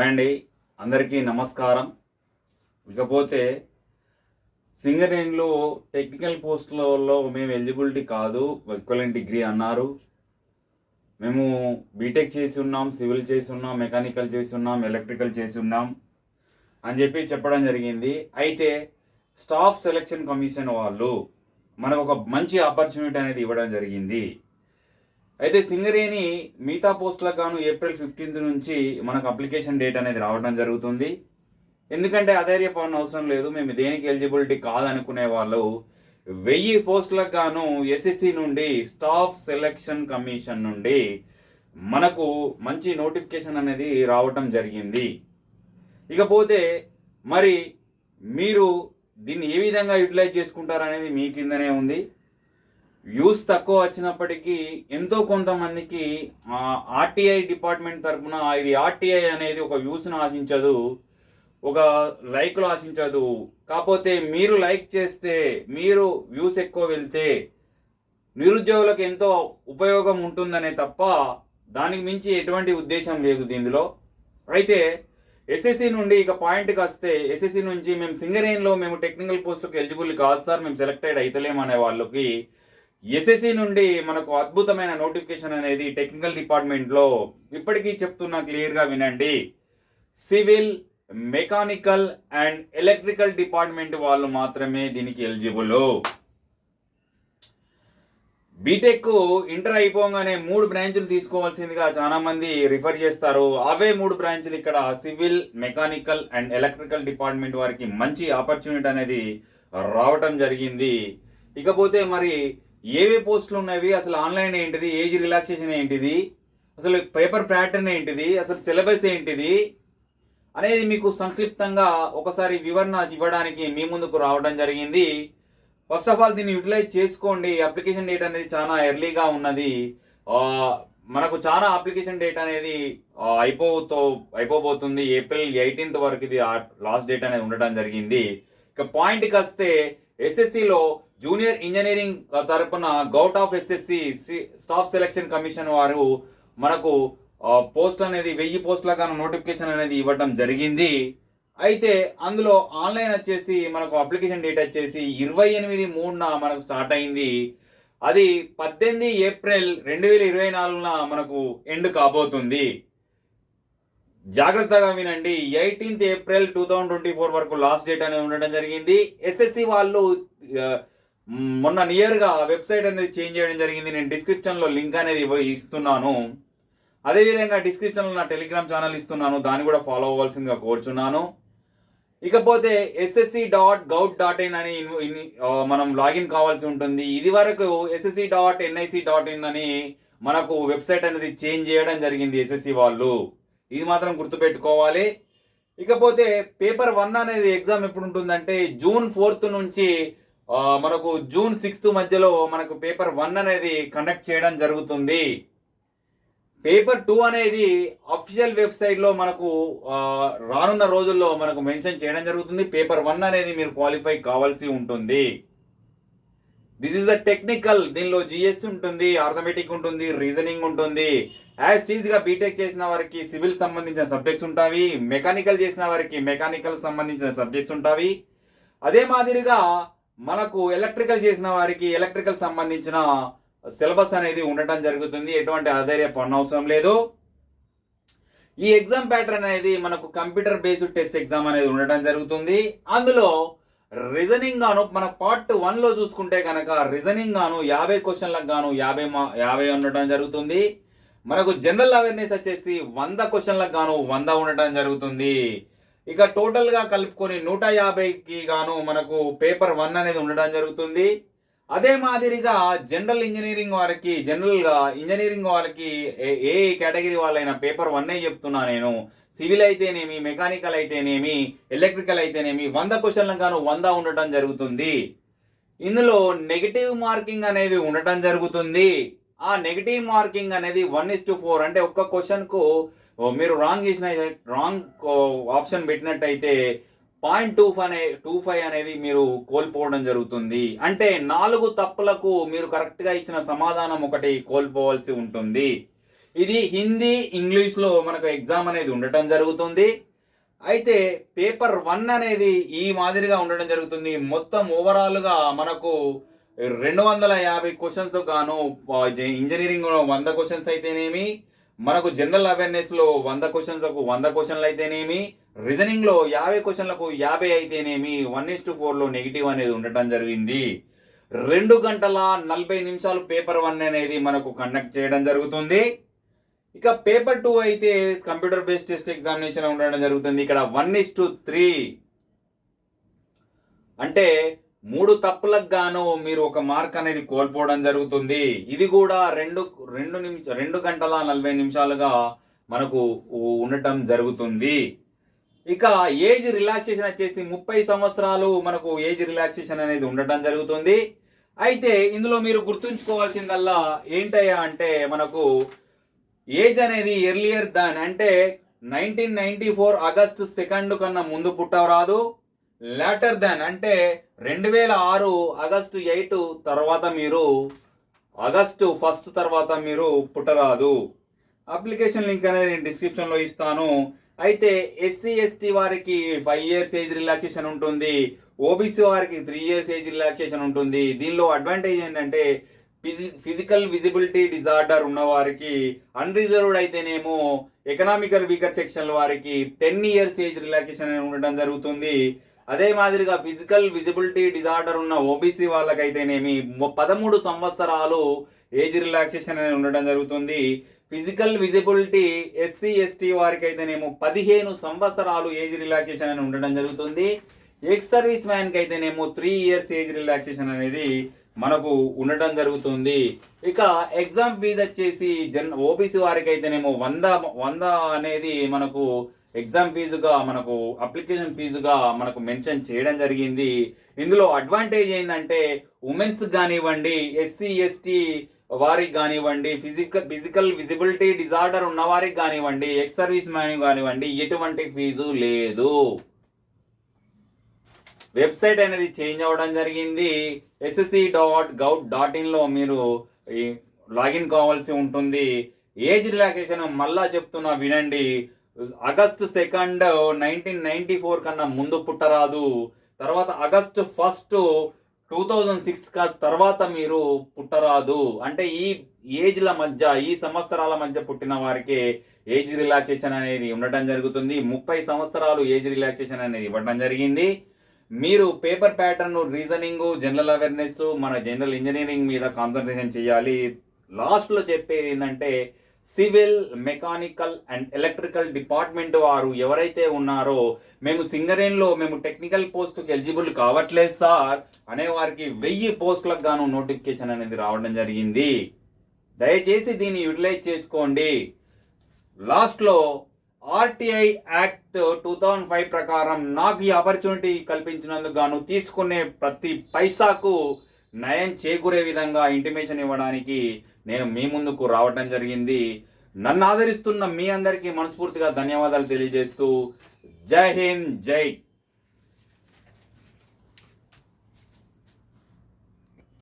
అండి అందరికీ నమస్కారం. ఇకపోతే సింగరేణిలో టెక్నికల్ పోస్టులలో మేము ఎలిజిబిలిటీ కాదు. ఎక్వలెంట్ డిగ్రీ అన్నారు. మేము బీటెక్ చేసి ఉన్నాం సివిల్ చేసి ఉన్నాం మెకానికల్ చేసి ఉన్నాం ఎలక్ట్రికల్ చేసి ఉన్నాం అని చెప్పి చెప్పడం జరిగింది. అయితే స్టాఫ్ సెలక్షన్ కమిషన్ వాళ్ళు మనకు ఒక మంచి ఆపర్చునిటీ అనేది ఇవ్వడం జరిగింది. అయితే సింగరేణి మిగతా పోస్టులకు గాను ఏప్రిల్ ఫిఫ్టీన్త్ నుంచి మనకు అప్లికేషన్ డేట్ అనేది రావడం జరుగుతుంది. ఎందుకంటే అధైర్యపడిన అవసరం లేదు. మేము దేనికి ఎలిజిబిలిటీ కాదనుకునే వాళ్ళు వెయ్యి పోస్టులకు గాను ఎస్ఎస్సి నుండి స్టాఫ్ సెలక్షన్ కమిషన్ నుండి మనకు మంచి నోటిఫికేషన్ అనేది రావటం జరిగింది. ఇకపోతే మరి మీరు దీన్ని ఏ విధంగా యూటిలైజ్ చేసుకుంటారనేది మీ కిందనే ఉంది. వ్యూస్ తక్కువ వచ్చినప్పటికీ ఎంతో కొంతమందికి ఆర్టీఐ డిపార్ట్మెంట్ తరఫున ఇది ఆర్టీఐ అనేది ఒక వ్యూస్ను ఆశించదు ఒక లైక్లు ఆశించదు. కాకపోతే మీరు లైక్ చేస్తే మీరు వ్యూస్ ఎక్కువ వెళ్తే నిరుద్యోగులకు ఎంతో ఉపయోగం ఉంటుందనే తప్ప దానికి మించి ఎటువంటి ఉద్దేశం లేదు దీనిలో. అయితే ఎస్ఎస్సి నుండి ఇక పాయింట్కి వస్తే ఎస్ఎస్సి నుంచి మేము సింగరేన్లో మేము టెక్నికల్ పోస్టులకు ఎలిజిబుల్ కాదు సార్ మేము సెలెక్టెడ్ అవుతలేమనే వాళ్ళకి ఎస్ఎస్సి నుండి మనకు అద్భుతమైన నోటిఫికేషన్ అనేది టెక్నికల్ డిపార్ట్మెంట్లో ఇప్పటికీ చెప్తున్నా క్లియర్గా వినండి. Civil mechanical and electrical department వాళ్ళు మాత్రమే దీనికి ఎలిజిబుల్. బీటెక్ ఇంటర్ అయిపోగానే మూడు బ్రాంచులు తీసుకోవాల్సిందిగా చాలా మంది రిఫర్ చేస్తారు. అవే మూడు బ్రాంచులు ఇక్కడ civil mechanical and electrical department వారికి మంచి ఆపర్చునిటీ అనేది రావటం జరిగింది. ఇకపోతే మరి ఏవే పోస్టులు ఉన్నవి? అసలు ఆన్లైన్ ఏంటిది? ఏజ్ రిలాక్సేషన్ ఏంటిది? అసలు పేపర్ ప్యాటర్న్ ఏంటిది? అసలు సిలబస్ ఏంటిది? అనేది మీకు సంక్షిప్తంగా ఒకసారి వివరణ ఇవ్వడానికి మీ ముందుకు రావడం జరిగింది. ఫస్ట్ ఆఫ్ ఆల్ దీన్ని యూటిలైజ్ చేసుకోండి. అప్లికేషన్ డేట్ అనేది చాలా ఎర్లీగా ఉన్నది. మనకు చాలా అప్లికేషన్ డేట్ అనేది అయిపోతో అయిపోబోతుంది. ఏప్రిల్ ఎయిటీన్త్ వరకు ఇది లాస్ట్ డేట్ అనేది ఉండడం జరిగింది. ఇక పాయింట్కి వస్తే ఎస్ఎస్సిలో జూనియర్ ఇంజనీరింగ్ తరపున govt of SSC staff selection commission వారు మనకు పోస్ట్ అనేది వెయ్యి పోస్టుల నోటిఫికేషన్ అనేది ఇవ్వడం జరిగింది. అయితే అందులో ఆన్లైన్ వచ్చేసి మనకు అప్లికేషన్ డేట్ వచ్చేసి ఇరవై ఎనిమిది మూడున మనకు స్టార్ట్ అయింది. అది పద్దెనిమిది ఏప్రిల్ రెండు వేల ఇరవై నాలుగున మనకు ఎండ్ కాబోతుంది. జాగ్రత్తగా వినండి. Eighteenth April two thousand twenty four వరకు లాస్ట్ డేట్ అనేది ఉండడం జరిగింది. ఎస్ఎస్సి వాళ్ళు మొన్న నియర్గా వెబ్సైట్ అనేది చేంజ్ చేయడం జరిగింది. నేను డిస్క్రిప్షన్లో లింక్ అనేది ఇస్తున్నాను. అదేవిధంగా డిస్క్రిప్షన్లో నా టెలిగ్రామ్ ఛానల్ ఇస్తున్నాను. దాన్ని కూడా ఫాలో అవ్వాల్సిందిగా కోరుచున్నాను. ఇకపోతే SSC dot gov dot in అని ఇన్- మనం లాగిన్ కావాల్సి ఉంటుంది. ఇది వరకు SSC dot NIC dot in అని మనకు వెబ్సైట్ అనేది చేంజ్ చేయడం జరిగింది ఎస్ఎస్సి వాళ్ళు. ఇది మాత్రం గుర్తుపెట్టుకోవాలి. ఇకపోతే పేపర్ వన్ అనేది ఎగ్జామ్ ఎప్పుడు ఉంటుందంటే జూన్ ఫోర్త్ నుంచి మనకు జూన్ సిక్స్త్ మధ్యలో మనకు పేపర్ వన్ అనేది కండక్ట్ చేయడం జరుగుతుంది. పేపర్ టూ అనేది అఫీషియల్ వెబ్సైట్లో మనకు రానున్న రోజుల్లో మనకు మెన్షన్ చేయడం జరుగుతుంది. పేపర్ వన్ అనేది మీరు క్వాలిఫై కావాల్సి ఉంటుంది. దిస్ ఇస్ ద టెక్నికల్ దీనిలో జిఎస్ ఉంటుంది ఆర్థమెటిక్ ఉంటుంది రీజనింగ్ ఉంటుంది. యాజ్ టీజ్గా బీటెక్ చేసిన వారికి సివిల్ సంబంధించిన సబ్జెక్ట్స్ ఉంటాయి మెకానికల్ చేసిన వారికి మెకానికల్ సంబంధించిన సబ్జెక్ట్స్ ఉంటాయి అదే మాదిరిగా మనకు ఎలక్ట్రికల్ చేసిన వారికి ఎలక్ట్రికల్ సంబంధించిన సిలబస్ అనేది ఉండటం జరుగుతుంది. ఎటువంటి ఆధైర్య అవసరం లేదు. ఈ ఎగ్జామ్ ప్యాటర్న్ అనేది మనకు కంప్యూటర్ బేస్డ్ టెస్ట్ ఎగ్జామ్ అనేది ఉండటం జరుగుతుంది. అందులో రీజనింగ్ గాను మన పార్ట్ వన్లో చూసుకుంటే కనుక రీజనింగ్ గాను యాభై క్వశ్చన్లకు గాను యాభై మా యాభై ఉండటం జరుగుతుంది. మనకు జనరల్ అవేర్నెస్ వచ్చేసి వంద క్వశ్చన్లకు గాను వంద ఉండటం జరుగుతుంది. ఇక టోటల్గా కలుపుకొని నూట యాభైకి గాను మనకు పేపర్ వన్ అనేది ఉండడం జరుగుతుంది. అదే మాదిరిగా జనరల్ ఇంజనీరింగ్ వారికి జనరల్గా ఇంజనీరింగ్ వాళ్ళకి ఏ- ఏ కేటగిరీ వాళ్ళైనా పేపర్ వన్నే చెప్తున్నా నేను. సివిల్ అయితేనేమి మెకానికల్ అయితేనేమి ఎలక్ట్రికల్ అయితేనేమి వంద క్వశ్చన్లకు గాను వంద ఉండటం జరుగుతుంది. ఇందులో నెగిటివ్ మార్కింగ్ అనేది ఉండటం జరుగుతుంది. ఆ నెగిటివ్ మార్కింగ్ అనేది వన్ ఇస్ టు ఫోర్ అంటే ఒక్క క్వశ్చన్కు మీరు రాంగ్ చేసిన రాంగ్ ఆప్షన్ పెట్టినట్టయితే పాయింట్ టూ ఫైవ్ అనే టూ ఫైవ్ అనేది మీరు కోల్పోవడం జరుగుతుంది. అంటే నాలుగు తప్పులకు మీరు కరెక్ట్గా ఇచ్చిన సమాధానం ఒకటి కోల్పోవాల్సి ఉంటుంది. ఇది హిందీ ఇంగ్లీష్లో మనకు ఎగ్జామ్ అనేది ఉండటం జరుగుతుంది. అయితే పేపర్ వన్ అనేది ఈ మాదిరిగా ఉండడం జరుగుతుంది. మొత్తం ఓవరాల్గా మనకు రెండు వందల యాభై క్వశ్చన్స్ గాను ఇంజనీరింగ్ వంద క్వశ్చన్స్ అయితేనేమి మనకు జనరల్ అవేర్నెస్లో వంద క్వశ్చన్లకు వంద క్వశ్చన్లు అయితేనేమి రీజనింగ్లో యాభై క్వశ్చన్లకు యాభై అయితేనేమి వన్ ఇస్ టు ఫోర్లో నెగిటివ్ అనేది ఉండటం జరిగింది. రెండు గంటల నలభై నిమిషాలు పేపర్ వన్ అనేది మనకు కండక్ట్ చేయడం జరుగుతుంది. ఇక పేపర్ టూ అయితే కంప్యూటర్ బేస్డ్ టెస్ట్ ఎగ్జామినేషన్ ఉండడం జరుగుతుంది. ఇక్కడ వన్ ఇస్ టు త్రీ అంటే మూడు తప్పులకు గాను మీరు ఒక మార్క్ అనేది కోల్పోవడం జరుగుతుంది. ఇది కూడా రెండు రెండు నిమిష రెండు గంటల నలభై నిమిషాలుగా మనకు ఉండటం జరుగుతుంది. ఇక ఏజ్ రిలాక్సేషన్ వచ్చేసి ముప్పై సంవత్సరాలు మనకు ఏజ్ రిలాక్సేషన్ అనేది ఉండటం జరుగుతుంది. అయితే ఇందులో మీరు గుర్తుంచుకోవాల్సిందల్లా ఏంటయ్యా అంటే మనకు ఏజ్ అనేది ఎర్లియర్ దాన్ అంటే nineteen ninety four August second కన్నా ముందు పుట్టవరాదు లేటర్ దాన్ అంటే రెండు వేల ఆరు ఆగస్టు ఎయిట్ తర్వాత మీరు ఆగస్టు ఫస్ట్ తర్వాత మీరు పుట్టరాదు. అప్లికేషన్ లింక్ అనేది నేను డిస్క్రిప్షన్లో ఇస్తాను. అయితే ఎస్సీ ఎస్టీ వారికి ఫైవ్ ఇయర్స్ ఏజ్ రిలాక్సేషన్ ఉంటుంది. ఓబీసీ వారికి త్రీ ఇయర్స్ ఏజ్ రిలాక్సేషన్ ఉంటుంది. దీనిలో అడ్వాంటేజ్ ఏంటంటే ఫిజి ఫిజికల్ విజిబిలిటీ డిజార్డర్ ఉన్న వారికి అన్రిజర్వ్డ్ అయితేనేమో ఎకనామికల్ వీకర్ సెక్షన్ వారికి టెన్ ఇయర్స్ ఏజ్ రిలాక్సేషన్ ఉండడం జరుగుతుంది. అదే మాదిరిగా ఫిజికల్ విజిబిలిటీ డిజార్డర్ ఉన్న ఓబీసీ వాళ్ళకైతేనేమి పదమూడు సంవత్సరాలు ఏజ్ రిలాక్సేషన్ అనేది ఉండడం జరుగుతుంది. ఫిజికల్ విజిబిలిటీ ఎస్సీ ఎస్టీ వారికి అయితేనేమో పదిహేను సంవత్సరాలు ఏజ్ రిలాక్సేషన్ అని ఉండడం జరుగుతుంది. ఎక్స్ సర్వీస్ మ్యాన్కి అయితేనేమో త్రీ ఇయర్స్ ఏజ్ రిలాక్సేషన్ అనేది మనకు ఉండటం జరుగుతుంది. ఇక ఎగ్జామ్ ఫీజు వచ్చేసి జన్ ఓబీసీ వారికి అయితేనేమో వంద వంద అనేది మనకు ఎగ్జామ్ ఫీజుగా మనకు అప్లికేషన్ ఫీజుగా మనకు మెన్షన్ చేయడం జరిగింది. ఇందులో అడ్వాంటేజ్ ఏంటంటే ఉమెన్స్ కానివ్వండి ఎస్సీ ఎస్టీ వారికి కానివ్వండి ఫిజికల్ ఫిజికల్ విజిబిలిటీ డిజార్డర్ ఉన్న వారికి కానివ్వండి ఎక్స్ సర్వీస్ మ్యాన్ కానివ్వండి ఎటువంటి ఫీజు లేదు. వెబ్సైట్ అనేది చేంజ్ అవ్వడం జరిగింది. ఎస్ఎస్సి డాట్ గౌట్ డాట్ ఇన్లో మీరు లాగిన్ కావాల్సి ఉంటుంది. ఏజ్ రిలాక్సేషన్ మళ్ళా చెప్తున్నా వినండి. August second nineteen ninety four కన్నా ముందు పుట్టరాదు. తర్వాత August first two thousand six తర్వాత మీరు పుట్టరాదు. అంటే ఈ ఏజ్ల మధ్య ఈ సంవత్సరాల మధ్య పుట్టిన వారికి ఏజ్ రిలాక్సేషన్ అనేది ఉండటం జరుగుతుంది. ముప్పై సంవత్సరాలు ఏజ్ రిలాక్సేషన్ అనేది ఇవ్వడం జరిగింది. మీరు paper pattern reasoning general awareness మన జనరల్ ఇంజనీరింగ్ మీద కాన్సన్ట్రేషన్ చేయాలి. లాస్ట్లో చెప్పేది ఏంటంటే civil mechanical and electrical department వారు ఎవరైతే ఉన్నారో మేము సింగరేన్లో మేము టెక్నికల్ పోస్ట్కి ఎలిజిబుల్ కావట్లేదు సార్ అనే వారికి వెయ్యి పోస్టులకు గాను నోటిఫికేషన్ అనేది రావడం జరిగింది. దయచేసి దీన్ని యూటిలైజ్ చేసుకోండి. లాస్ట్లో RTI act two thousand five ప్రకారం నాకు ఈ ఆపర్చునిటీ కల్పించినందుకు గాను తీసుకునే ప్రతి పైసాకు నయం చేకూరే విధంగా ఇంటిమేషన్ ఇవ్వడానికి నేను మీ ముందుకు రావడం జరిగింది. నన్ను ఆదరిస్తున్న మీ అందరికీ మనస్ఫూర్తిగా ధన్యవాదాలు తెలియజేస్తూ జై హింద్ జై